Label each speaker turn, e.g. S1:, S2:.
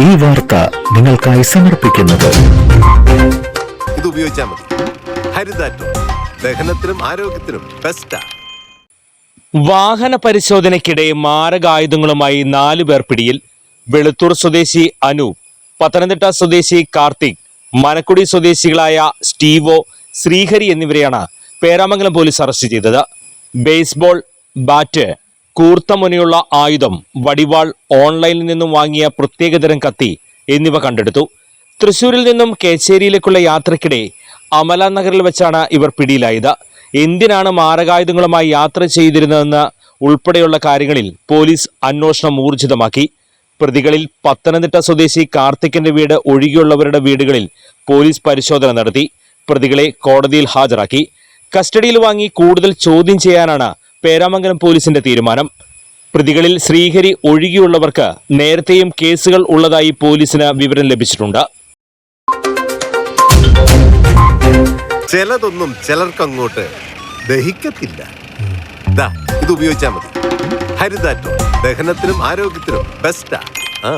S1: ഈ വാർത്ത നിങ്ങൾക്കായി സമർപ്പിക്കുന്നത്.
S2: ഇത് ഉപയോഗിച്ചാൽ മതി. ഹരിതാറ്റോ. ദഹനത്തിനും ആരോഗ്യത്തിനും ബെസ്റ്റാ
S3: വാഹന പരിശോധനയ്ക്കിടെ മാരകായുധങ്ങളുമായി നാലു പേർ പിടിയിൽ. വെളുത്തൂർ സ്വദേശി അനു പത്തനംതിട്ട സ്വദേശി കാർത്തിക് മനക്കുടി സ്വദേശികളായ സ്റ്റീവോ ശ്രീഹരി എന്നിവരെയാണ് പേരാമംഗലം പോലീസ് അറസ്റ്റ് ചെയ്തത്. ബേസ്ബോൾ ബാറ്റ് കൂർത്ത മുനയുള്ള ആയുധം വടിവാൾ ഓൺലൈനിൽ നിന്നും വാങ്ങിയ പ്രത്യേകതരം കത്തി എന്നിവ കണ്ടെടുത്തു. തൃശൂരിൽ നിന്നും കേച്ചേരിയിലേക്കുള്ള യാത്രക്കിടെ അമല നഗറിൽ വെച്ചാണ് ഇവർ പിടിയിലായത്. എന്തിനാണ് മാരകായുധങ്ങളുമായി യാത്ര ചെയ്തിരുന്നതെന്ന് ഉൾപ്പെടെയുള്ള കാര്യങ്ങളിൽ പോലീസ് അന്വേഷണം ഊർജിതമാക്കി. പ്രതികളിൽ പത്തനംതിട്ട സ്വദേശി കാർത്തിക്കിന്റെ വീട് ഒഴികെയുള്ളവരുടെ വീടുകളിൽ പോലീസ് പരിശോധന നടത്തി. പ്രതികളെ കോടതിയിൽ ഹാജരാക്കി. കസ്റ്റഡിയിൽ വാങ്ങി കൂടുതൽ ചോദ്യം ചെയ്യാനാണ് പേരാമംഗലം പോലീസിന്റെ തീരുമാനം. പ്രതികളിൽ ശ്രീഹരി ഒഴികെയുള്ളവർക്ക് നേരത്തെയും കേസുകൾ ഉള്ളതായി പോലീസിന് വിവരം ലഭിച്ചിട്ടുണ്ട്.
S2: ചിലതൊന്നും ചിലർക്കങ്ങോട്ട് ദഹിക്കത്തില്ല. ഇത് ഉപയോഗിച്ചാൽ മതി. ഹരിതാറ്റോ ദഹനത്തിനും ആരോഗ്യത്തിനും ബെസ്റ്റാ ആ.